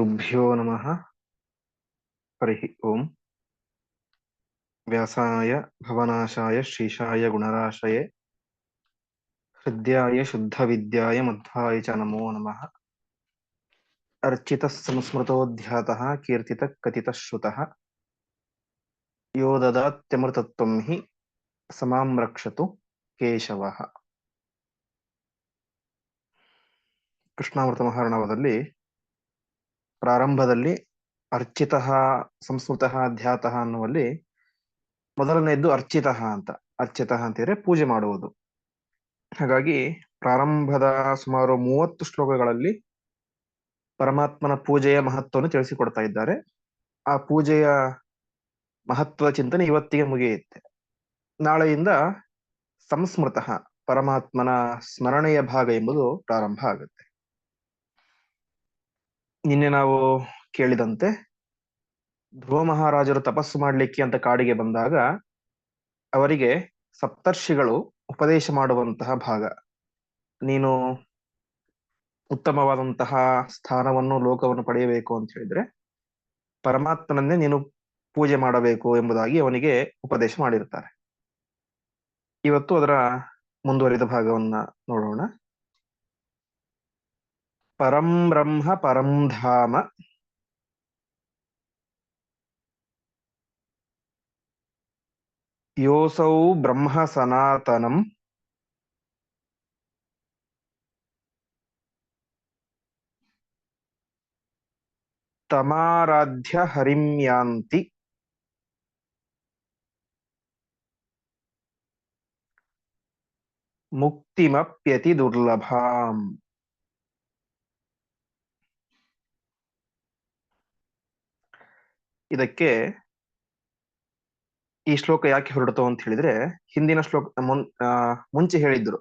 श्रीगुरुभ्यो नमः हरिः ओम् व्यासाय भवनाशाय श्रीशाय गुणराशये हृद्याय शुद्धविद्याय मध्वाय च नमो नमः अर्चितः संस्मृतोऽध्यातः कीर्तितः कथितः श्रुतः यो ददात्यमृतत्वं हि समां रक्षतु ಕೇಶವಃ ಕೃಷ್ಣಾಮೃತ ಮಹಾರ್ಣವದಲ್ಲಿ ಪ್ರಾರಂಭದಲ್ಲಿ ಅರ್ಚಿತಃ, ಸಂಸ್ಕೃತಃ, ಧ್ಯಾತಃ ಅನ್ನುವಲ್ಲಿ ಮೊದಲನೆಯದ್ದು ಅರ್ಚಿತಃ ಅಂತ. ಅರ್ಚಿತಃ ಅಂತಿದ್ರೆ ಪೂಜೆ ಮಾಡುವುದು. ಹಾಗಾಗಿ ಪ್ರಾರಂಭದ ಸುಮಾರು ಮೂವತ್ತು ಶ್ಲೋಕಗಳಲ್ಲಿ ಪರಮಾತ್ಮನ ಪೂಜೆಯ ಮಹತ್ವವನ್ನು ತಿಳಿಸಿಕೊಡ್ತಾ ಇದ್ದಾರೆ. ಆ ಪೂಜೆಯ ಮಹತ್ವದ ಚಿಂತನೆ ಇವತ್ತಿಗೆ ಮುಗಿಯುತ್ತೆ. ನಾಳೆಯಿಂದ ಸಂಸ್ಮೃತ ಪರಮಾತ್ಮನ ಸ್ಮರಣೆಯ ಭಾಗ ಎಂಬುದು ಪ್ರಾರಂಭ ಆಗುತ್ತೆ. ನಿನ್ನೆ ನಾವು ಕೇಳಿದಂತೆ ಧ್ರುವ ಮಹಾರಾಜರು ತಪಸ್ಸು ಮಾಡಲಿಕ್ಕೆ ಅಂತ ಕಾಡಿಗೆ ಬಂದಾಗ ಅವರಿಗೆ ಸಪ್ತರ್ಷಿಗಳು ಉಪದೇಶ ಮಾಡುವಂತಹ ಭಾಗ. ನೀನು ಉತ್ತಮವಾದಂತಹ ಸ್ಥಾನವನ್ನು, ಲೋಕವನ್ನು ಪಡೆಯಬೇಕು ಅಂತ ಹೇಳಿದ್ರೆ ಪರಮಾತ್ಮನನ್ನೇ ನೀನು ಪೂಜೆ ಮಾಡಬೇಕು ಎಂಬುದಾಗಿ ಅವನಿಗೆ ಉಪದೇಶ ಮಾಡಿರ್ತಾರೆ. ಇವತ್ತು ಅದರ ಮುಂದುವರಿದ ಭಾಗವನ್ನ ನೋಡೋಣ. ಪರಂ ಬ್ರಹ್ಮ ಪರಂ ಧಾಮ ಯೋಸೌ ಬ್ರಹ್ಮ ಸನಾತನಂ ತಮಾರಾಧ್ಯ ಹರಿಂ ಯಾಂತಿ ಮುಕ್ತಿಮಪ್ಯತಿ ದುರ್ಲಭಾಂ ಇದಕ್ಕೆ ಈ ಶ್ಲೋಕ ಯಾಕೆ ಹೊರಡ್ತು ಅಂತ ಹೇಳಿದ್ರೆ, ಹಿಂದಿನ ಶ್ಲೋಕ ಮುಂಚೆ ಹೇಳಿದ್ರು,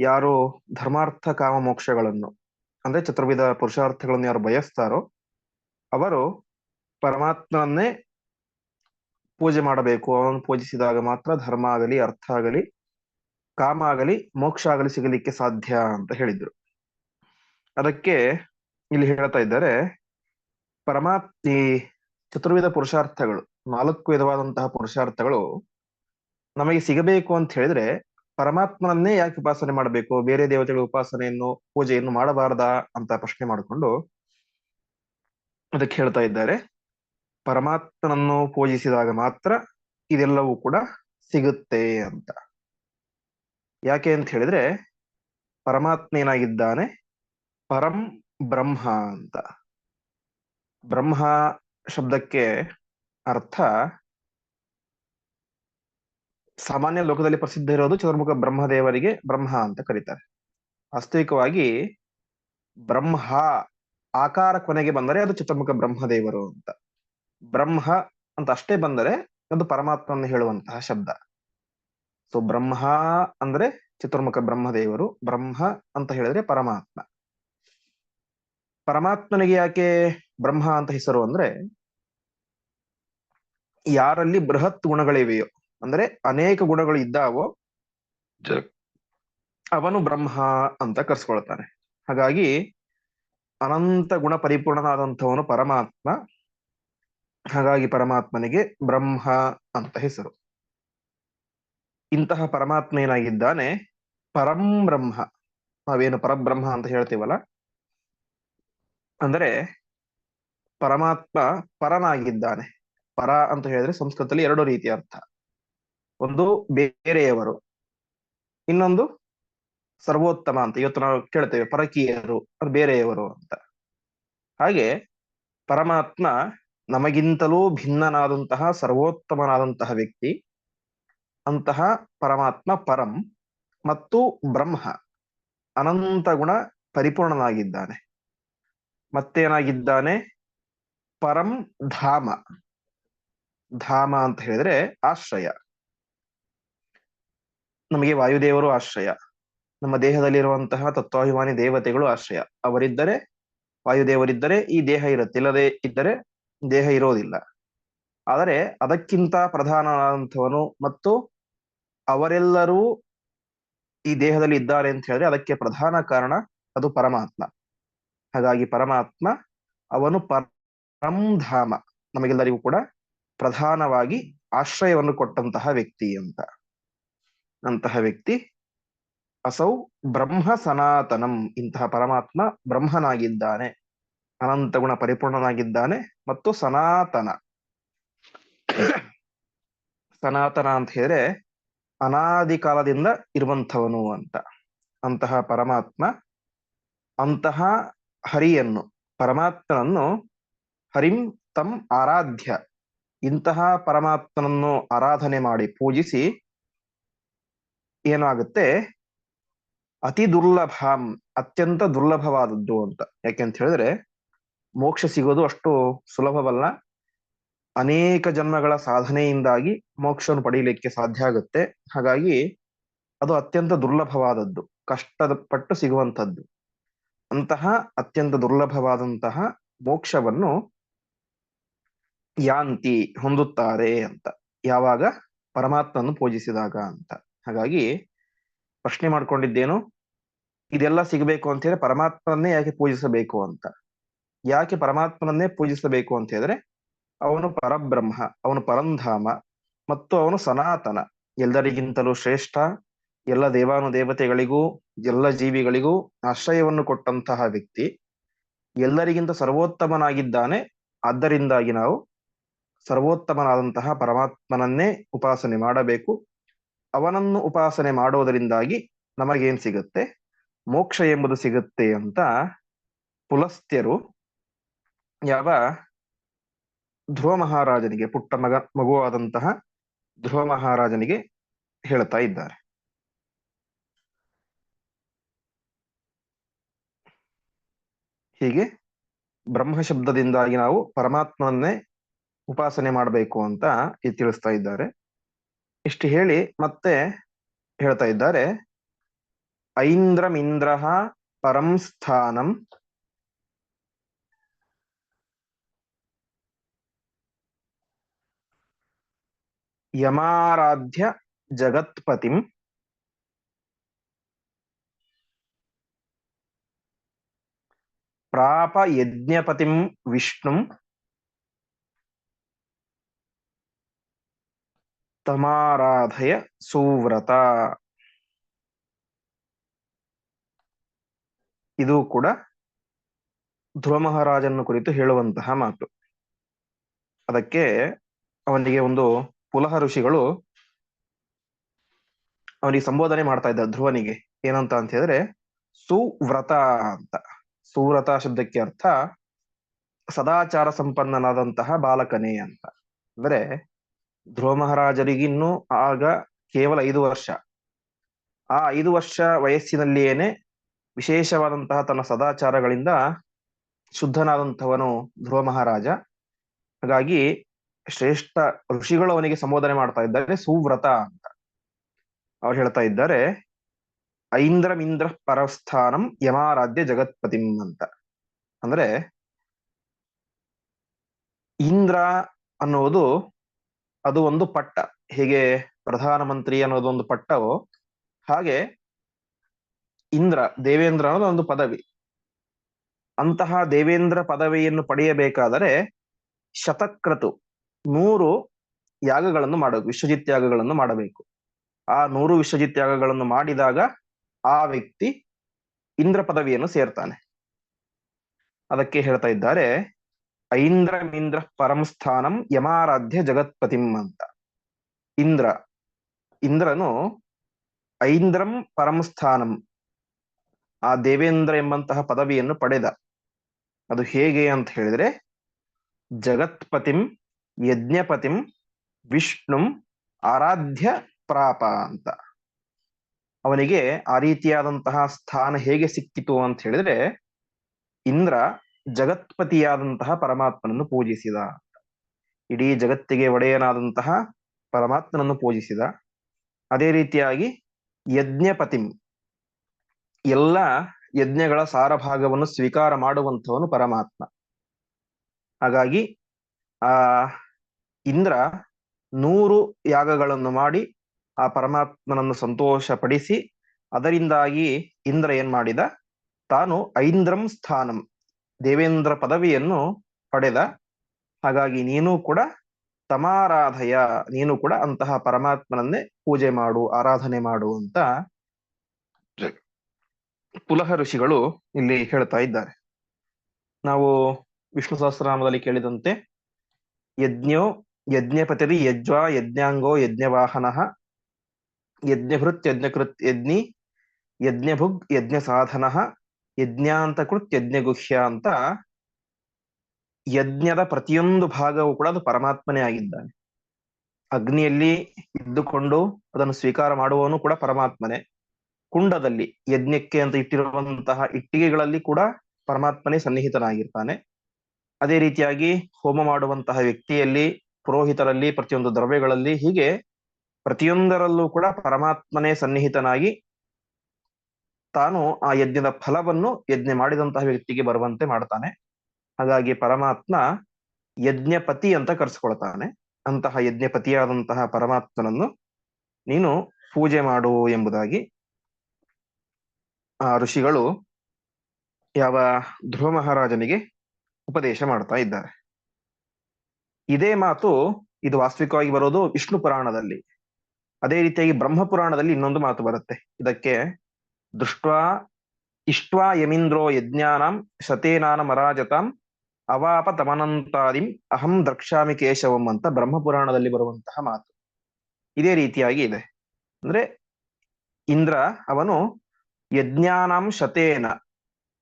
ಯಾರು ಧರ್ಮಾರ್ಥ ಕಾಮ ಮೋಕ್ಷಗಳನ್ನು, ಅಂದ್ರೆ ಚತುರ್ವಿಧ ಪುರುಷಾರ್ಥಗಳನ್ನು ಯಾರು ಬಯಸ್ತಾರೋ, ಅವರು ಪರಮಾತ್ಮನನ್ನೇ ಪೂಜೆ ಮಾಡಬೇಕು. ಅವನು ಪೂಜಿಸಿದಾಗ ಮಾತ್ರ ಧರ್ಮ ಆಗಲಿ, ಅರ್ಥ ಆಗಲಿ, ಕಾಮ ಆಗಲಿ, ಮೋಕ್ಷ ಆಗಲಿ ಸಿಗಲಿಕ್ಕೆ ಸಾಧ್ಯ ಅಂತ ಹೇಳಿದ್ರು. ಅದಕ್ಕೆ ಇಲ್ಲಿ ಹೇಳ್ತಾ ಇದ್ದಾರೆ ಪರಮಾತ್ ಈ ಚತುರ್ವಿಧ ಪುರುಷಾರ್ಥಗಳು, ನಾಲ್ಕು ವಿಧವಾದಂತಹ ಪುರುಷಾರ್ಥಗಳು ನಮಗೆ ಸಿಗಬೇಕು ಅಂತ ಹೇಳಿದ್ರೆ ಪರಮಾತ್ಮನನ್ನೇ ಯಾಕೆ ಉಪಾಸನೆ ಮಾಡಬೇಕು? ಬೇರೆ ದೇವತೆಗಳ ಉಪಾಸನೆಯನ್ನು, ಪೂಜೆಯನ್ನು ಮಾಡಬಾರದಾ ಅಂತ ಪ್ರಶ್ನೆ ಮಾಡಿಕೊಂಡು ಅದಕ್ಕೆ ಹೇಳ್ತಾ ಇದ್ದಾರೆ. ಪರಮಾತ್ಮನನ್ನು ಪೂಜಿಸಿದಾಗ ಮಾತ್ರ ಇದೆಲ್ಲವೂ ಕೂಡ ಸಿಗುತ್ತೆ ಅಂತ. ಯಾಕೆ ಅಂತ ಹೇಳಿದ್ರೆ ಪರಮಾತ್ಮ ಏನಾಗಿದ್ದಾನೆ? ಪರಂ ಬ್ರಹ್ಮ ಅಂತ. ಬ್ರಹ್ಮ ಶಬ್ದಕ್ಕೆ ಅರ್ಥ ಸಾಮಾನ್ಯ ಲೋಕದಲ್ಲಿ ಪ್ರಸಿದ್ಧ ಇರೋದು ಚತುರ್ಮುಖ ಬ್ರಹ್ಮದೇವರಿಗೆ ಬ್ರಹ್ಮ ಅಂತ ಕರೀತಾರೆ. ವಾಸ್ತವಿಕವಾಗಿ ಬ್ರಹ್ಮ ಆಕಾರ ಕೊನೆಗೆ ಬಂದರೆ ಅದು ಚತುರ್ಮುಖ ಬ್ರಹ್ಮದೇವರು ಅಂತ. ಬ್ರಹ್ಮ ಅಂತ ಅಷ್ಟೇ ಬಂದರೆ ಅದು ಪರಮಾತ್ಮನ್ನು ಹೇಳುವಂತಹ ಶಬ್ದ. ಸೊ ಬ್ರಹ್ಮ ಅಂದ್ರೆ ಚತುರ್ಮುಖ ಬ್ರಹ್ಮದೇವರು, ಬ್ರಹ್ಮ ಅಂತ ಹೇಳಿದ್ರೆ ಪರಮಾತ್ಮ. ಪರಮಾತ್ಮನಿಗೆ ಯಾಕೆ ಬ್ರಹ್ಮ ಅಂತ ಹೆಸರು ಅಂದ್ರೆ ಯಾರಲ್ಲಿ ಬೃಹತ್ ಗುಣಗಳಿವೆಯೋ ಅಂದ್ರೆ ಅನೇಕ ಗುಣಗಳು ಇದ್ದಾವೋ ಅವನು ಬ್ರಹ್ಮ ಅಂತ ಕರ್ಸ್ಕೊಳ್ತಾನೆ. ಹಾಗಾಗಿ ಅನಂತ ಗುಣ ಪರಿಪೂರ್ಣನಾದಂಥವನು ಪರಮಾತ್ಮ. ಹಾಗಾಗಿ ಪರಮಾತ್ಮನಿಗೆ ಬ್ರಹ್ಮ ಅಂತ ಹೆಸರು. ಇಂತಹ ಪರಮಾತ್ಮ ಏನಾಗಿದ್ದಾನೆ ಪರಂ ಬ್ರಹ್ಮ. ನಾವೇನು ಪರಬ್ರಹ್ಮ ಅಂತ ಹೇಳ್ತೀವಲ್ಲ? ಅಂದರೆ ಪರಮಾತ್ಮ ಪರನಾಗಿದ್ದಾನೆ. ಪರ ಅಂತ ಹೇಳಿದ್ರೆ ಸಂಸ್ಕೃತದಲ್ಲಿ ಎರಡು ರೀತಿಯ ಅರ್ಥ. ಒಂದು ಬೇರೆಯವರು, ಇನ್ನೊಂದು ಸರ್ವೋತ್ತಮ ಅಂತ. ಇವತ್ತು ನಾವು ಕೇಳ್ತೇವೆ ಪರಕೀಯರು ಬೇರೆಯವರು ಅಂತ. ಹಾಗೆ ಪರಮಾತ್ಮ ನಮಗಿಂತಲೂ ಭಿನ್ನನಾದಂತಹ, ಸರ್ವೋತ್ತಮನಾದಂತಹ ವ್ಯಕ್ತಿ. ಅಂತಹ ಪರಮಾತ್ಮ ಪರಂ ಮತ್ತು ಬ್ರಹ್ಮ ಅನಂತ ಗುಣ ಪರಿಪೂರ್ಣನಾಗಿದ್ದಾನೆ. ಮತ್ತೇನಾಗಿದ್ದಾನೆ? ಪರಂ ಧಾಮ. ಧಾಮ ಅಂತ ಹೇಳಿದ್ರೆ ಆಶ್ರಯ. ನಮಗೆ ವಾಯುದೇವರು ಆಶ್ರಯ. ನಮ್ಮ ದೇಹದಲ್ಲಿರುವಂತಹ ತತ್ವಾಭಿಮಾನಿ ದೇವತೆಗಳು ಆಶ್ರಯ. ಅವರಿದ್ದರೆ, ವಾಯುದೇವರಿದ್ದರೆ ಈ ದೇಹ ಇರುತ್ತೆ ಇಲ್ಲದೆ ಇದ್ದರೆ ದೇಹ ಇರೋದಿಲ್ಲ. ಆದರೆ ಅದಕ್ಕಿಂತ ಪ್ರಧಾನವಾದಂಥವನು ಮತ್ತು ಅವರೆಲ್ಲರೂ ಈ ದೇಹದಲ್ಲಿ ಇದ್ದಾರೆ ಅಂತ ಹೇಳಿದ್ರೆ ಅದಕ್ಕೆ ಪ್ರಧಾನ ಕಾರಣ ಅದು ಪರಮಾತ್ಮ. ಹಾಗಾಗಿ ಪರಮಾತ್ಮ, ಅವನು ಪರಂಧಾಮ ನಮಗೆಲ್ಲರಿಗೂ ಕೂಡ ಪ್ರಧಾನವಾಗಿ ಆಶ್ರಯವನ್ನು ಕೊಟ್ಟಂತಹ ವ್ಯಕ್ತಿ ಅಂತ. ಅಂತಹ ವ್ಯಕ್ತಿ ಅಸೌ ಬ್ರಹ್ಮ ಸನಾತನಂ. ಇಂತಹ ಪರಮಾತ್ಮ ಬ್ರಹ್ಮನಾಗಿದ್ದಾನೆ. ಅನಂತ ಗುಣ ಪರಿಪೂರ್ಣನಾಗಿದ್ದಾನೆ ಮತ್ತು ಸನಾತನ. ಸನಾತನ ಅಂತ ಹೇಳಿದ್ರೆ ಅನಾದಿ ಕಾಲದಿಂದ ಇರುವಂಥವನು ಅಂತ. ಅಂತಹ ಪರಮಾತ್ಮ ಅಂತಹ ಹರಿಯನ್ನು, ಪರಮಾತ್ಮನನ್ನು ಹರಿಂ ತಂ ಆರಾಧ್ಯ. ಇಂತಹ ಪರಮಾತ್ಮನನ್ನು ಆರಾಧನೆ ಮಾಡಿ ಪೂಜಿಸಿ ಏನಾಗುತ್ತೆ? ಅತಿ ದುರ್ಲಭ, ಅತ್ಯಂತ ದುರ್ಲಭವಾದದ್ದು ಅಂತ. ಯಾಕೆಂತ ಹೇಳಿದ್ರೆ, ಮೋಕ್ಷ ಸಿಗೋದು ಅಷ್ಟು ಸುಲಭವಲ್ಲ. ಅನೇಕ ಜನ್ಮಗಳ ಸಾಧನೆಯಿಂದಾಗಿ ಮೋಕ್ಷವನ್ನು ಪಡೆಯಲಿಕ್ಕೆ ಸಾಧ್ಯ ಆಗುತ್ತೆ. ಹಾಗಾಗಿ ಅದು ಅತ್ಯಂತ ದುರ್ಲಭವಾದದ್ದು ಕಷ್ಟದ ಪಟ್ಟು ಸಿಗುವಂಥದ್ದು. ಅಂತಹ ಅತ್ಯಂತ ದುರ್ಲಭವಾದಂತಹ ಮೋಕ್ಷವನ್ನು ಯಾಂತಿ ಹೊಂದುತ್ತಾರೆ ಅಂತ. ಯಾವಾಗ? ಪರಮಾತ್ಮನ್ನು ಪೂಜಿಸಿದಾಗ ಅಂತ. ಹಾಗಾಗಿ ಪ್ರಶ್ನೆ ಮಾಡ್ಕೊಂಡಿದ್ದೇನು, ಇದೆಲ್ಲ ಸಿಗಬೇಕು ಅಂತ ಹೇಳಿದ್ರೆ ಪರಮಾತ್ಮನನ್ನೇ ಯಾಕೆ ಪೂಜಿಸಬೇಕು ಅಂತ. ಯಾಕೆ ಪರಮಾತ್ಮನನ್ನೇ ಪೂಜಿಸಬೇಕು ಅಂತ ಹೇಳಿದ್ರೆ, ಅವನು ಪರಬ್ರಹ್ಮ, ಅವನು ಪರಂಧಾಮ, ಮತ್ತು ಅವನು ಸನಾತನ. ಎಲ್ಲರಿಗಿಂತಲೂ ಶ್ರೇಷ್ಠ, ಎಲ್ಲ ದೇವಾನು ದೇವತೆಗಳಿಗೂ ಎಲ್ಲ ಜೀವಿಗಳಿಗೂ ಆಶ್ರಯವನ್ನು ಕೊಟ್ಟಂತಹ ವ್ಯಕ್ತಿ. ಎಲ್ಲರಿಗಿಂತ ಸರ್ವೋತ್ತಮನಾಗಿದ್ದಾನೆ. ಆದ್ದರಿಂದಾಗಿ ನಾವು ಸರ್ವೋತ್ತಮನಾದಂತಹ ಪರಮಾತ್ಮನನ್ನೇ ಉಪಾಸನೆ ಮಾಡಬೇಕು. ಅವನನ್ನು ಉಪಾಸನೆ ಮಾಡೋದರಿಂದಾಗಿ ನಮಗೇನ್ ಸಿಗುತ್ತೆ? ಮೋಕ್ಷ ಎಂಬುದು ಸಿಗುತ್ತೆ ಅಂತ ಪುಲಸ್ತ್ಯರು ಯಾವ ಧ್ರುವ ಮಹಾರಾಜನಿಗೆ, ಪುಟ್ಟ ಮಗ, ಮಗುವಾದಂತಹ ಧ್ರುವ ಮಹಾರಾಜನಿಗೆ ಹೇಳ್ತಾ ಇದ್ದಾರೆ. ಹೀಗೆ ಬ್ರಹ್ಮ ಶಬ್ದದಿಂದಾಗಿ ನಾವು ಪರಮಾತ್ಮನನ್ನೇ ಉಪಾಸನೆ ಮಾಡಬೇಕು ಅಂತ ಈ ತಿಳಿಸ್ತಾ ಇದ್ದಾರೆ. ಇಷ್ಟು ಹೇಳಿ ಮತ್ತೆ ಹೇಳ್ತಾ ಇದ್ದಾರೆ. ಐಂದ್ರಮಿಂದ್ರ ಪರಂ ಸ್ಥಾನಂ. ಯಮಾರಾಧ್ಯ ಜಗತ್ಪತಿಂ. ಪ್ರಾಪ ಯಜ್ಞಪತಿಂ ವಿಷ್ಣುಂ. ತಮಾರಾಧಯ ಸುವ್ರತ. ಇದು ಕೂಡ ಧ್ರುವ ಮಹಾರಾಜನ ಕುರಿತು ಹೇಳುವಂತಹ ಮಾತು. ಅದಕ್ಕೆ ಅವನಿಗೆ ಒಂದು ಪುಲಹ ಋಷಿಗಳು ಅವನಿಗೆ ಸಂಬೋಧನೆ ಮಾಡ್ತಾ ಇದ್ದ ಧ್ರುವನಿಗೆ. ಏನಂತ ಅಂತ ಹೇಳಿದ್ರೆ ಸುವ್ರತ ಅಂತ. ಸುವ್ರತ ಶಬ್ದಕ್ಕೆ ಅರ್ಥ ಸದಾಚಾರ ಸಂಪನ್ನನಾದಂತಹ ಬಾಲಕನೇ ಅಂತ. ಅಂದ್ರೆ ಧ್ರುವ ಮಹಾರಾಜರಿಗಿನ್ನೂ ಆಗ ಕೇವಲ ಐದು ವರ್ಷ. ಆ ಐದು ವರ್ಷ ವಯಸ್ಸಿನಲ್ಲಿಯೇನೆ ವಿಶೇಷವಾದಂತಹ ತನ್ನ ಸದಾಚಾರಗಳಿಂದ ಶುದ್ಧನಾದಂಥವನು ಧ್ರುವ ಮಹಾರಾಜ ಹಾಗಾಗಿ ಶ್ರೇಷ್ಠ ಋಷಿಗಳು ಅವನಿಗೆ ಸಂಬೋಧನೆ ಮಾಡ್ತಾ ಇದ್ದಾರೆ, ಸುವ್ರತ ಅಂತ. ಅವ್ರು ಹೇಳ್ತಾ ಇದ್ದಾರೆ ಐಂದ್ರಮಿಂದ್ರ ಪರಸ್ಥಾನಂ ಯಮಾರಾಧ್ಯ ಜಗತ್ಪತಿಂ ಅಂತ. ಅಂದ್ರೆ ಇಂದ್ರ ಅನ್ನೋದು ಅದು ಒಂದು ಪಟ್ಟ. ಹೇಗೆ ಪ್ರಧಾನಮಂತ್ರಿ ಅನ್ನೋದು ಒಂದು ಪಟ್ಟವೋ ಹಾಗೆ ಇಂದ್ರ, ದೇವೇಂದ್ರ ಅನ್ನೋದು ಒಂದು ಪದವಿ. ಅಂತಹ ದೇವೇಂದ್ರ ಪದವಿಯನ್ನು ಪಡೆಯಬೇಕಾದರೆ ಶತಕ್ರತು ನೂರು ಯಾಗಗಳನ್ನು ಮಾಡಬೇಕು, ವಿಶ್ವಜಿತ್ ಯಾಗಗಳನ್ನು ಮಾಡಬೇಕು. ಆ ನೂರು ವಿಶ್ವಜಿತ್ ಯಾಗಗಳನ್ನು ಮಾಡಿದಾಗ ಆ ವ್ಯಕ್ತಿ ಇಂದ್ರ ಪದವಿಯನ್ನು ಸೇರ್ತಾನೆ. ಅದಕ್ಕೆ ಹೇಳ್ತಾ ಇದ್ದಾರೆ ಐಂದ್ರ ಮಿಂದ್ರ ಪರಂಸ್ಥಾನಂ ಯಮಾರಾಧ್ಯ ಜಗತ್ಪತಿಂ ಅಂತ. ಇಂದ್ರ, ಇಂದ್ರನು ಐಂದ್ರಂ ಪರಂಸ್ಥಾನಂ ಆ ದೇವೇಂದ್ರ ಎಂಬಂತಹ ಪದವಿಯನ್ನು ಪಡೆದ. ಅದು ಹೇಗೆ ಅಂತ ಹೇಳಿದ್ರೆ, ಜಗತ್ಪತಿಂ, ಯಜ್ಞಪತಿಂ, ವಿಷ್ಣುಂ, ಆರಾಧ್ಯ ಪ್ರಾಪ ಅಂತ. ಅವನಿಗೆ ಆ ರೀತಿಯಾದಂತಹ ಸ್ಥಾನ ಹೇಗೆ ಸಿಕ್ಕಿತು ಅಂತ ಹೇಳಿದ್ರೆ, ಇಂದ್ರ ಜಗತ್ಪತಿಯಾದಂತಹ ಪರಮಾತ್ಮನನ್ನು ಪೂಜಿಸಿದ. ಇಡೀ ಜಗತ್ತಿಗೆ ಒಡೆಯನಾದಂತಹ ಪರಮಾತ್ಮನನ್ನು ಪೂಜಿಸಿದ. ಅದೇ ರೀತಿಯಾಗಿ ಯಜ್ಞಪತಿಂ. ಎಲ್ಲ ಯಜ್ಞಗಳ ಸಾರಭಾಗವನ್ನು ಸ್ವೀಕಾರ ಮಾಡುವಂಥವನು ಪರಮಾತ್ಮ. ಹಾಗಾಗಿ, ಆ ಇಂದ್ರ ನೂರು ಯಾಗಗಳನ್ನು ಮಾಡಿ ಆ ಪರಮಾತ್ಮನನ್ನು ಸಂತೋಷ ಪಡಿಸಿ ಅದರಿಂದಾಗಿ ಇಂದ್ರ ಏನ್ ಮಾಡಿದ ತಾನು ಐಂದ್ರಂ ಸ್ಥಾನಂ. ದೇವೇಂದ್ರ ಪದವಿಯನ್ನು ಪಡೆದ. ಹಾಗಾಗಿ ನೀನು ಕೂಡ ತಮಾರಾಧಯ, ನೀನು ಕೂಡ ಅಂತಹ ಪರಮಾತ್ಮನನ್ನೇ ಪೂಜೆ ಮಾಡು, ಆರಾಧನೆ ಮಾಡು ಅಂತ ಪುಲಹ ಋಷಿಗಳು ಇಲ್ಲಿ ಹೇಳ್ತಾ ಇದ್ದಾರೆ. ನಾವು ವಿಷ್ಣು ಸಹಸ್ರನಾಮದಲ್ಲಿ ಕೇಳಿದಂತೆ, ಯಜ್ಞೋ ಯಜ್ಞಪತಿರಿ ಯಜ್ವಾ ಯಜ್ಞಾಂಗೋ ಯಜ್ಞವಾಹನ ಯಜ್ಞಭೃತ್ ಯಜ್ಞಕೃತ್ ಯಜ್ಞಿ, ಯಜ್ಞಭುಗ್ ಯಜ್ಞ ಸಾಧನ ಯಜ್ಞಾಂತಕೃತ್ ಯಜ್ಞಗುಹ್ಯ ಅಂತ ಯಜ್ಞದ ಪ್ರತಿಯೊಂದು ಭಾಗವೂ ಕೂಡ ಅದು ಪರಮಾತ್ಮನೇ ಆಗಿದ್ದಾನೆ. ಅಗ್ನಿಯಲ್ಲಿ ಇದ್ದುಕೊಂಡು ಅದನ್ನು ಸ್ವೀಕಾರ ಮಾಡುವವನು ಕೂಡ ಪರಮಾತ್ಮನೇ. ಕುಂಡದಲ್ಲಿ ಯಜ್ಞಕ್ಕೆ ಅಂತ ಇಟ್ಟಿರುವಂತಹ ಇಟ್ಟಿಗೆಗಳಲ್ಲಿ ಕೂಡ ಪರಮಾತ್ಮನೇ ಸನ್ನಿಹಿತನಾಗಿರ್ತಾನೆ. ಅದೇ ರೀತಿಯಾಗಿ ಹೋಮ ಮಾಡುವಂತಹ ವ್ಯಕ್ತಿಯಲ್ಲಿ, ಪುರೋಹಿತರಲ್ಲಿ, ಪ್ರತಿಯೊಂದು ದ್ರವ್ಯಗಳಲ್ಲಿ ಹೀಗೆ ಪ್ರತಿಯೊಂದರಲ್ಲೂ ಕೂಡ ಪರಮಾತ್ಮನೇ ಸನ್ನಿಹಿತನಾಗಿ ತಾನು ಆ ಯಜ್ಞದ ಫಲವನ್ನು ಯಜ್ಞ ಮಾಡಿದಂತಹ ವ್ಯಕ್ತಿಗೆ ಬರುವಂತೆ ಮಾಡ್ತಾನೆ. ಹಾಗಾಗಿ ಪರಮಾತ್ಮ ಯಜ್ಞಪತಿ ಅಂತ ಕರೆಸ್ಕೊಳ್ತಾನೆ. ಅಂತಹ ಯಜ್ಞಪತಿಯಾದಂತಹ ಪರಮಾತ್ಮನನ್ನು ನೀನು ಪೂಜೆ ಮಾಡು ಎಂಬುದಾಗಿ ಆ ಋಷಿಗಳು ಯಾವ ಧ್ರುವ ಮಹಾರಾಜನಿಗೆ ಉಪದೇಶ ಮಾಡ್ತಾ ಇದ್ದಾರೆ. ಇದೇ ಮಾತು ಇದು ವಾಸ್ತವಿಕವಾಗಿ ಬರೋದು ವಿಷ್ಣು ಪುರಾಣದಲ್ಲಿ. ಅದೇ ರೀತಿಯಾಗಿ ಬ್ರಹ್ಮ ಪುರಾಣದಲ್ಲಿ ಇನ್ನೊಂದು ಮಾತು ಬರುತ್ತೆ. ಇದಕ್ಕೆ ದೃಷ್ಟ್ವಾ ಇಷ್ಟ್ವಾ ಯಮೀಂದ್ರೋ ಯಜ್ಞಾನಾಂ ಶತೇನಾನ ಮರಾಜತಾಂ ಅವಾಪ ತಮನಂತಾದಿಂ ಅಹಂ ದ್ರಕ್ಷಾಮಿ ಕೇಶವಂ ಅಂತ ಬ್ರಹ್ಮಪುರಾಣದಲ್ಲಿ ಬರುವಂತಹ ಮಾತು. ಇದೇ ರೀತಿಯಾಗಿ ಇದೆ. ಅಂದ್ರೆ ಇಂದ್ರ ಅವನು ಯಜ್ಞಾನಾಂ ಶತೇನ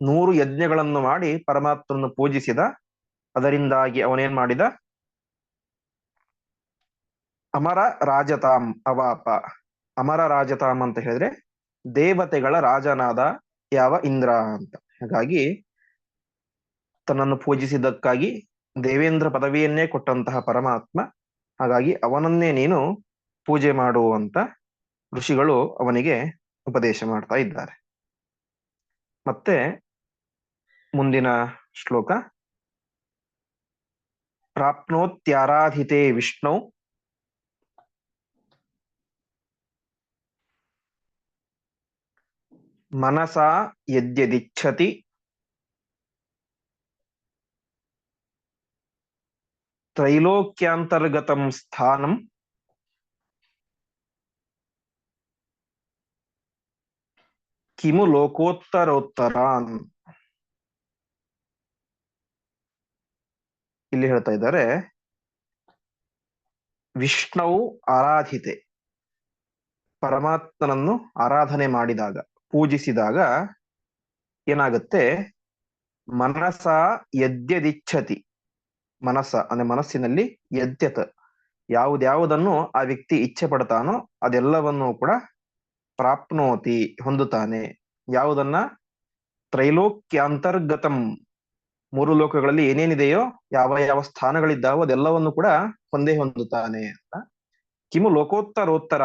ನೂರು ಯಜ್ಞಗಳನ್ನು ಮಾಡಿ ಪರಮಾತ್ಮನ್ನು ಪೂಜಿಸಿದ. ಅದರಿಂದಾಗಿ ಅವನೇನ್ ಮಾಡಿದ? ಅಮರ ರಾಜತಾಂ ಅವಾಪ. ಅಮರ ರಾಜತಾಂ ಅಂತ ಹೇಳಿದ್ರೆ ದೇವತೆಗಳ ರಾಜನಾದ ಯಾವ ಇಂದ್ರ ಅಂತ. ಹಾಗಾಗಿ ತನ್ನನ್ನು ಪೂಜಿಸಿದ್ದಕ್ಕಾಗಿ ದೇವೇಂದ್ರ ಪದವಿಯನ್ನೇ ಕೊಟ್ಟಂತಹ ಪರಮಾತ್ಮ, ಹಾಗಾಗಿ ಅವನನ್ನೇ ನೀನು ಪೂಜೆ ಮಾಡುವಂತ ಋಷಿಗಳು ಅವನಿಗೆ ಉಪದೇಶ ಮಾಡ್ತಾ ಇದ್ದಾರೆ. ಮತ್ತೆ ಮುಂದಿನ ಶ್ಲೋಕ. ಪ್ರಾಪ್ನೋತ್ಯಾರಾಧಿತೆ ವಿಷ್ಣು ಮನಸಾ ಯದ್ಯದಿಚ್ಛತಿ. ತ್ರೈಲೋಕ್ಯಾಂತರ್ಗತಂ ಸ್ಥಾನಂ. ಕಿಮು ಲೋಕೋತ್ತರೋತ್ತರಾನ್. ಇಲ್ಲಿ ಹೇಳ್ತಾ ಇದ್ದಾರೆ ವಿಷ್ಣುವು ಆರಾಧಿತೆ. ಪರಮಾತ್ಮನನ್ನು ಆರಾಧನೆ ಮಾಡಿದಾಗ. ಪೂಜಿಸಿದಾಗ ಏನಾಗುತ್ತೆ? ಮನಸ ಯದ್ಯದಿಚ್ಛತಿ. ಮನಸ, ಅಂದ್ರೆ ಮನಸ್ಸಿನಲ್ಲಿ ಯದ್ಯತ. ಯಾವುದ್ಯಾವುದನ್ನು ಆ ವ್ಯಕ್ತಿ ಇಚ್ಛೆ ಪಡ್ತಾನೋ ಅದೆಲ್ಲವನ್ನೂ ಕೂಡ ಪ್ರಾಪ್ನೋತಿ, ಹೊಂದುತ್ತಾನೆ. ಯಾವುದನ್ನ? ತ್ರೈಲೋಕ್ಯಾಂತರ್ಗತಂ. ಮೂರು ಲೋಕಗಳಲ್ಲಿ ಏನೇನಿದೆಯೋ, ಯಾವ ಯಾವ ಸ್ಥಾನಗಳಿದ್ದಾವೋ ಅದೆಲ್ಲವನ್ನು ಕೂಡ ಹೊಂದೇ ಹೊಂದುತ್ತಾನೆ ಅಂತ. ಕಿಮು ಲೋಕೋತ್ತರೋತ್ತರ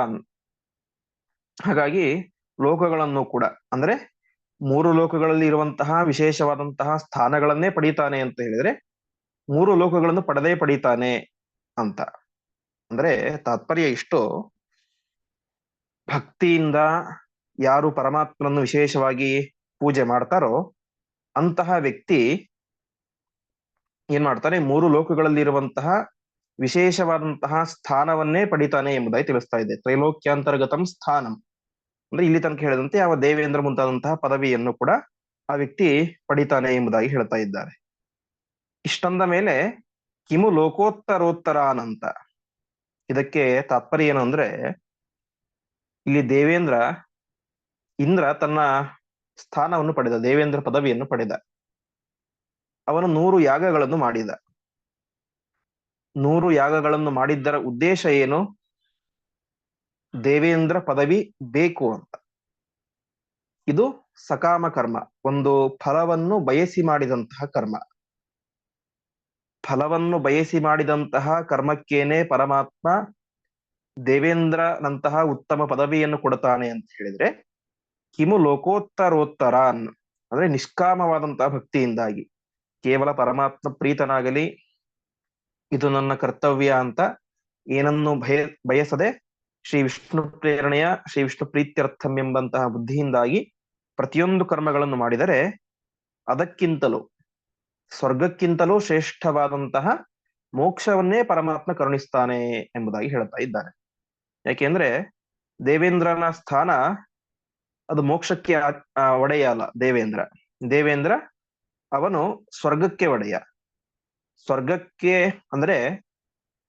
ಹಾಗಾಗಿ ಲೋಕಗಳನ್ನು ಕೂಡ, ಅಂದ್ರೆ ಮೂರು ಲೋಕಗಳಲ್ಲಿ ಇರುವಂತಹ ವಿಶೇಷವಾದಂತಹ ಸ್ಥಾನಗಳನ್ನೇ ಪಡೀತಾನೆ ಅಂತ ಹೇಳಿದ್ರೆ, ಮೂರು ಲೋಕಗಳನ್ನು ಪಡೆದೇ ಪಡೀತಾನೆ ಅಂತ. ಅಂದ್ರೆ ತಾತ್ಪರ್ಯ ಇಷ್ಟು, ಭಕ್ತಿಯಿಂದ ಯಾರು ಪರಮಾತ್ಮನನ್ನು ವಿಶೇಷವಾಗಿ ಪೂಜೆ ಮಾಡ್ತಾರೋ, ಅಂತಹ ವ್ಯಕ್ತಿ ಏನ್ ಮಾಡ್ತಾನೆ, ಮೂರು ಲೋಕಗಳಲ್ಲಿ ಇರುವಂತಹ ವಿಶೇಷವಾದಂತಹ ಸ್ಥಾನವನ್ನೇ ಪಡಿತಾನೆ ಎಂಬುದಾಗಿ ತಿಳಿಸ್ತಾ ಇದೆ ತ್ರೈಲೋಕ್ಯಾಂತರ್ಗತಂ ಸ್ಥಾನಂ. ಅಂದ್ರೆ ಇಲ್ಲಿ ತನಕ ಹೇಳಿದಂತೆ ಯಾವ ದೇವೇಂದ್ರ ಮುಂತಾದಂತಹ ಪದವಿಯನ್ನು ಕೂಡ ಆ ವ್ಯಕ್ತಿ ಪಡಿತಾನೆ ಎಂಬುದಾಗಿ ಹೇಳ್ತಾ ಇದ್ದಾರೆ. ಇಷ್ಟಂದ ಮೇಲೆ ಕಿಮು ಲೋಕೋತ್ತರೋತ್ತರಾನಂತ. ಇದಕ್ಕೆ ತಾತ್ಪರ್ಯ ಏನು ಅಂದ್ರೆ ಇಲ್ಲಿ ದೇವೇಂದ್ರ ಇಂದ್ರ ತನ್ನ ಸ್ಥಾನವನ್ನು ಪಡೆದ, ದೇವೇಂದ್ರ ಪದವಿಯನ್ನು ಪಡೆದ. ಅವನು ನೂರು ಯಾಗಗಳನ್ನು ಮಾಡಿದ. ನೂರು ಯಾಗಗಳನ್ನು ಮಾಡಿದ್ದರ ಉದ್ದೇಶ ಏನು? ದೇವೇಂದ್ರ ಪದವಿ ಬೇಕು ಅಂತ. ಇದು ಸಕಾಮ ಕರ್ಮ, ಒಂದು ಫಲವನ್ನು ಬಯಸಿ ಮಾಡಿದಂತಹ ಕರ್ಮ. ಫಲವನ್ನು ಬಯಸಿ ಮಾಡಿದಂತಹ ಕರ್ಮಕ್ಕೇನೆ ಪರಮಾತ್ಮ ದೇವೇಂದ್ರನಂತಹ ಉತ್ತಮ ಪದವಿಯನ್ನು ಕೊಡ್ತಾನೆ ಅಂತ ಹೇಳಿದ್ರೆ, ಕಿಮು ಲೋಕೋತ್ತರೋತ್ತರಾನ್ ಅಂದ್ರೆ ನಿಷ್ಕಾಮವಾದಂತಹ ಭಕ್ತಿಯಿಂದಾಗಿ, ಕೇವಲ ಪರಮಾತ್ಮ ಪ್ರೀತನಾಗಲಿ, ಇದು ನನ್ನ ಕರ್ತವ್ಯ ಅಂತ ಏನನ್ನು ಭಯ ಬಯಸದೆ ಶ್ರೀ ವಿಷ್ಣು ಪ್ರೇರಣೆಯ, ಶ್ರೀ ವಿಷ್ಣು ಪ್ರೀತ್ಯರ್ಥಂ ಎಂಬಂತಹ ಬುದ್ಧಿಯಿಂದಾಗಿ ಪ್ರತಿಯೊಂದು ಕರ್ಮಗಳನ್ನು ಮಾಡಿದರೆ ಅದಕ್ಕಿಂತಲೂ, ಸ್ವರ್ಗಕ್ಕಿಂತಲೂ ಶ್ರೇಷ್ಠವಾದಂತಹ ಮೋಕ್ಷವನ್ನೇ ಪರಮಾತ್ಮ ಕರುಣಿಸ್ತಾನೆ ಎಂಬುದಾಗಿ ಹೇಳ್ತಾ ಇದ್ದಾನೆ ಯಾಕೆಂದ್ರೆ ದೇವೇಂದ್ರನ ಸ್ಥಾನ ಅದು ಮೋಕ್ಷಕ್ಕೆ ಒಡೆಯ ಅಲ್ಲ, ದೇವೇಂದ್ರ. ದೇವೇಂದ್ರ ಅವನು ಸ್ವರ್ಗಕ್ಕೆ ಒಡೆಯ. ಸ್ವರ್ಗಕ್ಕೆ ಅಂದ್ರೆ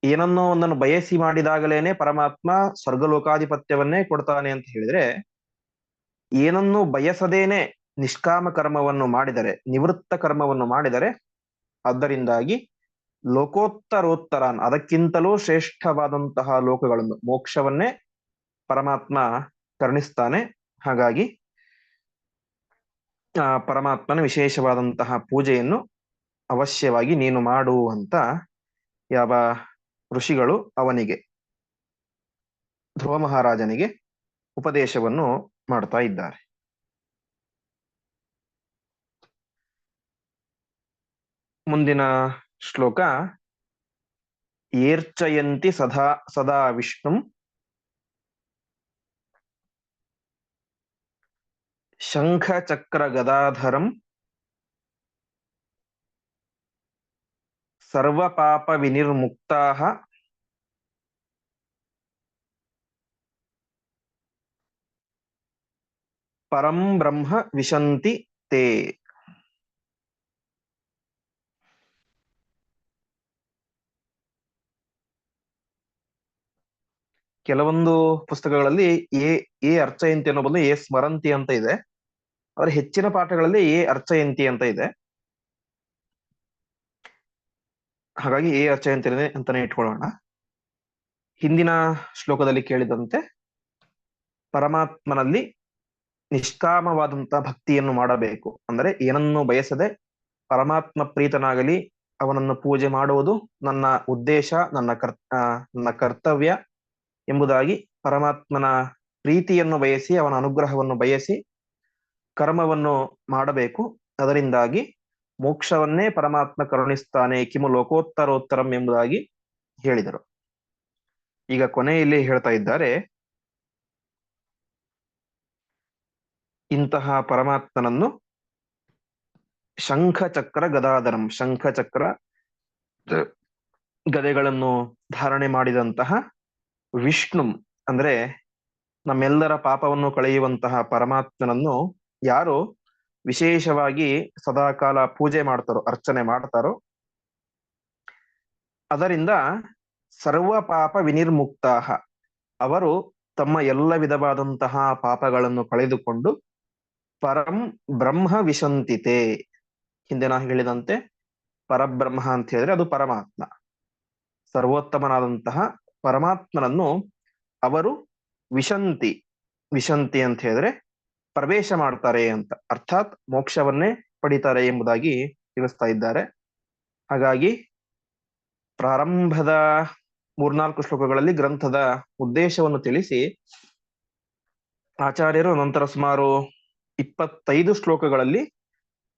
ಏನನ್ನೋ ಒಂದನ್ನು ಬಯಸಿ ಮಾಡಿದಾಗಲೇನೆ ಪರಮಾತ್ಮ ಸ್ವರ್ಗಲೋಕಾಧಿಪತ್ಯವನ್ನೇ ಕೊಡ್ತಾನೆ ಅಂತ ಹೇಳಿದ್ರೆ, ಏನನ್ನು ಬಯಸದೇನೆ ನಿಷ್ಕಾಮ ಕರ್ಮವನ್ನು ಮಾಡಿದರೆ, ನಿವೃತ್ತ ಕರ್ಮವನ್ನು ಮಾಡಿದರೆ ಅದರಿಂದಾಗಿ ಲೋಕೋತ್ತರೋತ್ತರಾನ್, ಅದಕ್ಕಿಂತಲೂ ಶ್ರೇಷ್ಠವಾದಂತಹ ಲೋಕಗಳನ್ನು, ಮೋಕ್ಷವನ್ನೇ ಪರಮಾತ್ಮ ಕರುಣಿಸ್ತಾನೆ. ಹಾಗಾಗಿ, ಆ ಪರಮಾತ್ಮನ ವಿಶೇಷವಾದಂತಹ ಪೂಜೆಯನ್ನು ಅವಶ್ಯವಾಗಿ ನೀನು ಮಾಡು ಅಂತ ಯಾವ ಋಷಿಗಳು ಅವನಿಗೆ ಧ್ರುವ ಮಹಾರಾಜನಿಗೆ ಉಪದೇಶವನ್ನು ಮಾಡ್ತಾ ಇದ್ದಾರೆ. ಮುಂದಿನ ಶ್ಲೋಕ, ಏರ್ಚಯಂತಿ ಸದಾ ಸದಾ ವಿಷ್ಣು ಶಂಖ ಚಕ್ರ ಗದಾಧರಂ ಸರ್ವ ಪಾಪ ವಿನಿರ್ಮುಕ್ತಾ ಪರಂ ಬ್ರಹ್ಮ ವಿಶಂತಿ ತೇ. ಕೆಲವೊಂದು ಪುಸ್ತಕಗಳಲ್ಲಿ ಎ ಎ ಅರ್ಚಯಂತಿ ಅನ್ನೋ ಬದಲು ಎ ಸ್ಮರಂತಿ ಅಂತ ಇದೆ. ಆದ್ರೆ ಹೆಚ್ಚಿನ ಪಾಠಗಳಲ್ಲಿ ಎ ಅರ್ಚಯಂತಿ ಅಂತ ಇದೆ. ಹಾಗಾಗಿ ಎ ಅರ್ಚಯಂತಿ ಅಂತಾನೆ ಇಟ್ಕೊಳ್ಳೋಣ. ಹಿಂದಿನ ಶ್ಲೋಕದಲ್ಲಿ ಕೇಳಿದಂತೆ ಪರಮಾತ್ಮನಲ್ಲಿ ನಿಷ್ಕಾಮವಾದಂತಹ ಭಕ್ತಿಯನ್ನು ಮಾಡಬೇಕು. ಅಂದರೆ ಏನನ್ನು ಬಯಸದೆ ಪರಮಾತ್ಮ ಪ್ರೀತನಾಗಲಿ, ಅವನನ್ನು ಪೂಜೆ ಮಾಡುವುದು ನನ್ನ ಉದ್ದೇಶ, ನನ್ನ ಕರ್ ನನ್ನ ಕರ್ತವ್ಯ ಎಂಬುದಾಗಿ ಪರಮಾತ್ಮನ ಪ್ರೀತಿಯನ್ನು ಬಯಸಿ, ಅವನ ಅನುಗ್ರಹವನ್ನು ಬಯಸಿ ಕರ್ಮವನ್ನು ಮಾಡಬೇಕು. ಅದರಿಂದಾಗಿ ಮೋಕ್ಷವನ್ನೇ ಪರಮಾತ್ಮ ಕರುಣಿಸ್ತಾನೆ ಕಿಮು ಲೋಕೋತ್ತರೋತ್ತರಂ ಎಂಬುದಾಗಿ ಹೇಳಿದರು. ಈಗ ಕೊನೆಯಲ್ಲಿ ಹೇಳ್ತಾ ಇದ್ದಾರೆ, ಇಂತಹ ಪರಮಾತ್ಮನನ್ನು ಶಂಖ ಚಕ್ರ ಗದಾಧರಂ ಶಂಖ ಚಕ್ರ ಗದೆಗಳನ್ನು ಧಾರಣೆ ಮಾಡಿದಂತಹ ವಿಷ್ಣು, ಅಂದ್ರೆ ನಮ್ಮೆಲ್ಲರ ಪಾಪವನ್ನು ಕಳೆಯುವಂತಹ ಪರಮಾತ್ಮನನ್ನು ಯಾರು ವಿಶೇಷವಾಗಿ ಸದಾಕಾಲ ಪೂಜೆ ಮಾಡ್ತಾರೋ, ಅರ್ಚನೆ ಮಾಡ್ತಾರೋ, ಅದರಿಂದ ಸರ್ವ ಪಾಪ ವಿನಿರ್ಮುಕ್ತಾಹ. ಅವರು ತಮ್ಮ ಎಲ್ಲ ವಿಧವಾದಂತಹ ಪಾಪಗಳನ್ನು ಕಳೆದುಕೊಂಡು ಪರಂ ಬ್ರಹ್ಮ ವಿಶಂತಿತೆ. ಹಿಂದೆ ನಾ ಹೇಳಿದಂತೆ ಪರಬ್ರಹ್ಮ ಅಂತ ಹೇಳಿದ್ರೆ ಅದು ಪರಮಾತ್ಮ. ಸರ್ವೋತ್ತಮನಾದಂತಹ ಪರಮಾತ್ಮನನ್ನು ಅವರು ವಿಶಂತಿ ವಿಶಂತಿ ಅಂತ ಹೇಳಿದ್ರೆ ಪ್ರವೇಶ ಮಾಡ್ತಾರೆ ಅಂತ ಅರ್ಥಾತ್ ಮೋಕ್ಷವನ್ನೇ ಪಡಿತಾರೆ ಎಂಬುದಾಗಿ ತಿಳಿಸ್ತಾ ಇದ್ದಾರೆ. ಹಾಗಾಗಿ ಪ್ರಾರಂಭದ ಮೂರ್ನಾಲ್ಕು ಶ್ಲೋಕಗಳಲ್ಲಿ ಗ್ರಂಥದ ಉದ್ದೇಶವನ್ನು ತಿಳಿಸಿ ಆಚಾರ್ಯರು ನಂತರ ಸುಮಾರು ಇಪ್ಪತ್ತೈದು ಶ್ಲೋಕಗಳಲ್ಲಿ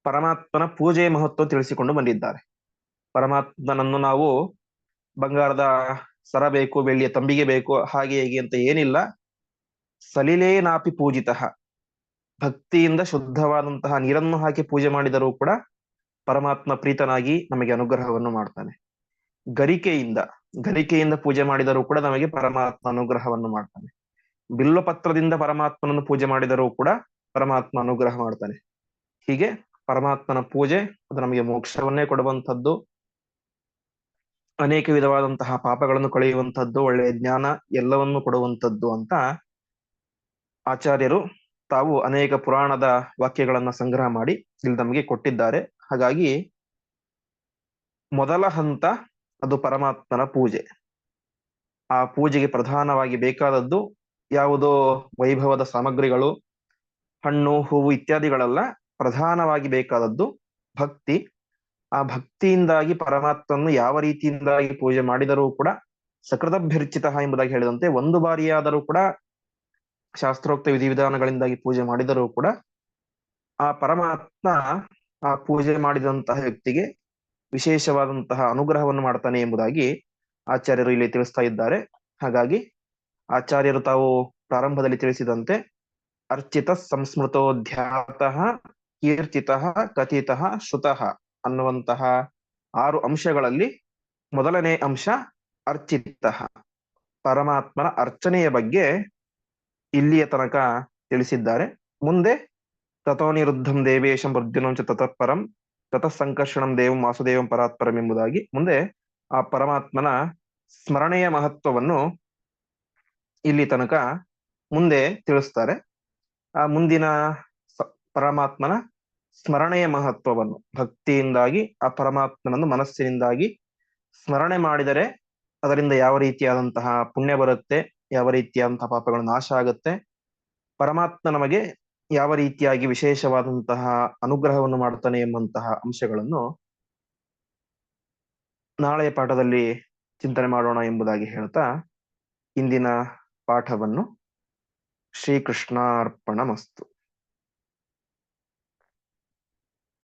ಪರಮಾತ್ಮನ ಪೂಜೆಯ ಮಹತ್ವ ತಿಳಿಸಿಕೊಂಡು ಬಂದಿದ್ದಾರೆ. ಪರಮಾತ್ಮನನ್ನು ನಾವು ಬಂಗಾರದ ಸರ ಬೇಕು, ಬೆಳ್ಳಿಯ ತಂಬಿಗೆ ಬೇಕು, ಹಾಗೆ ಹೇಗೆ ಅಂತ ಏನಿಲ್ಲ. ಸಲಿಲೇನಾಪಿ ಪೂಜಿತ. ಭಕ್ತಿಯಿಂದ ಶುದ್ಧವಾದಂತಹ ನೀರನ್ನು ಹಾಕಿ ಪೂಜೆ ಮಾಡಿದರೂ ಕೂಡ ಪರಮಾತ್ಮ ಪ್ರೀತನಾಗಿ ನಮಗೆ ಅನುಗ್ರಹವನ್ನು ಮಾಡ್ತಾನೆ. ಗರಿಕೆಯಿಂದ ಗರಿಕೆಯಿಂದ ಪೂಜೆ ಮಾಡಿದರೂ ಕೂಡ ನಮಗೆ ಪರಮಾತ್ಮ ಅನುಗ್ರಹವನ್ನು ಮಾಡ್ತಾನೆ. ಬಿಲ್ಲಪತ್ರದಿಂದ ಪರಮಾತ್ಮನನ್ನು ಪೂಜೆ ಮಾಡಿದರೂ ಕೂಡ ಪರಮಾತ್ಮ ಅನುಗ್ರಹ ಮಾಡ್ತಾನೆ. ಹೀಗೆ ಪರಮಾತ್ಮನ ಪೂಜೆ ಅದು ನಮಗೆ ಮೋಕ್ಷವನ್ನೇ ಕೊಡುವಂಥದ್ದು. ಅನೇಕ ವಿಧವಾದಂತಹ ಪಾಪಗಳನ್ನು ಕಳೆಯುವಂಥದ್ದು, ಒಳ್ಳೆಯ ಜ್ಞಾನ ಎಲ್ಲವನ್ನು ಕೊಡುವಂಥದ್ದು ಅಂತ ಆಚಾರ್ಯರು ತಾವು ಅನೇಕ ಪುರಾಣದ ವಾಕ್ಯಗಳನ್ನ ಸಂಗ್ರಹ ಮಾಡಿ ಇಲ್ಲಿ ನಮಗೆ ಕೊಟ್ಟಿದ್ದಾರೆ. ಹಾಗಾಗಿ ಮೊದಲ ಹಂತ ಅದು ಪರಮಾತ್ಮನ ಪೂಜೆ. ಆ ಪೂಜೆಗೆ ಪ್ರಧಾನವಾಗಿ ಬೇಕಾದದ್ದು ಯಾವುದೋ ವೈಭವದ ಸಾಮಗ್ರಿಗಳು, ಹಣ್ಣು, ಹೂವು ಇತ್ಯಾದಿಗಳೆಲ್ಲ, ಪ್ರಧಾನವಾಗಿ ಬೇಕಾದದ್ದು ಭಕ್ತಿ. ಆ ಭಕ್ತಿಯಿಂದಾಗಿ ಪರಮಾತ್ಮನ್ನು ಯಾವ ರೀತಿಯಿಂದಾಗಿ ಪೂಜೆ ಮಾಡಿದರೂ ಕೂಡ ಸಕೃತಭ್ಯರ್ಚಿತ ಎಂಬುದಾಗಿ ಹೇಳಿದಂತೆ ಒಂದು ಬಾರಿಯಾದರೂ ಕೂಡ ಶಾಸ್ತ್ರೋಕ್ತ ವಿಧಿವಿಧಾನಗಳಿಂದಾಗಿ ಪೂಜೆ ಮಾಡಿದರೂ ಕೂಡ ಆ ಪರಮಾತ್ಮ ಆ ಪೂಜೆ ಮಾಡಿದಂತಹ ವ್ಯಕ್ತಿಗೆ ವಿಶೇಷವಾದಂತಹ ಅನುಗ್ರಹವನ್ನು ಮಾಡ್ತಾನೆ ಎಂಬುದಾಗಿ ಆಚಾರ್ಯರು ಇಲ್ಲಿ ತಿಳಿಸ್ತಾ ಇದ್ದಾರೆ. ಹಾಗಾಗಿ ಆಚಾರ್ಯರು ತಾವು ಪ್ರಾರಂಭದಲ್ಲಿ ತಿಳಿಸಿದಂತೆ ಅರ್ಚಿತ ಸಂಸ್ಮೃತೋಧ್ಯಾತಃ ಕೀರ್ತಿತ ಕಥಿತ ಶ್ರುತಃ ಅನ್ನುವಂತಹ ಆರು ಅಂಶಗಳಲ್ಲಿ ಮೊದಲನೇ ಅಂಶ ಅರ್ಚಿತ. ಪರಮಾತ್ಮನ ಅರ್ಚನೆಯ ಬಗ್ಗೆ ಇಲ್ಲಿಯ ತನಕ ತಿಳಿಸಿದ್ದಾರೆ. ಮುಂದೆ, ತಥೋನಿರುದ್ಧಂ ದೇವೇಶಂ ಅರ್ಜುನಂ ಚ ತತಃಪರಂ ತತಃ ಸಂಕರ್ಷಣಂ ದೇವಂ ವಾಸುದೇವಂ ಪರಾತ್ಪರಂ ಎಂಬುದಾಗಿ. ಮುಂದೆ, ಆ ಪರಮಾತ್ಮನ ಸ್ಮರಣೆಯ ಮಹತ್ವವನ್ನು ಇಲ್ಲಿ ತನಕ ಮುಂದೆ ತಿಳಿಸ್ತಾರೆ. ಆ ಮುಂದಿನ ಪರಮಾತ್ಮನ ಸ್ಮರಣೆಯ ಮಹತ್ವವನ್ನು, ಭಕ್ತಿಯಿಂದಾಗಿ, ಆ ಪರಮಾತ್ಮನನ್ನು ಮನಸ್ಸಿನಿಂದಾಗಿ ಸ್ಮರಣೆ ಮಾಡಿದರೆ ಅದರಿಂದ ಯಾವ ರೀತಿಯಾದಂತಹ ಪುಣ್ಯ ಬರುತ್ತೆ ಯಾವ ರೀತಿಯಾದಂತಹ ಪಾಪಗಳು ನಾಶ ಆಗುತ್ತೆ? ಪರಮಾತ್ಮ ನಮಗೆ ಯಾವ ರೀತಿಯಾಗಿ ವಿಶೇಷವಾದಂತಹ ಅನುಗ್ರಹವನ್ನು ಮಾಡುತ್ತಾನೆ ಎಂಬಂತಹ ಅಂಶಗಳನ್ನು ನಾಳೆಯ ಪಾಠದಲ್ಲಿ ಚಿಂತನೆ ಮಾಡೋಣ ಎಂಬುದಾಗಿ ಹೇಳ್ತಾ ಇಂದಿನ ಪಾಠವನ್ನು ಶ್ರೀಕೃಷ್ಣಾರ್ಪಣಮಸ್ತು.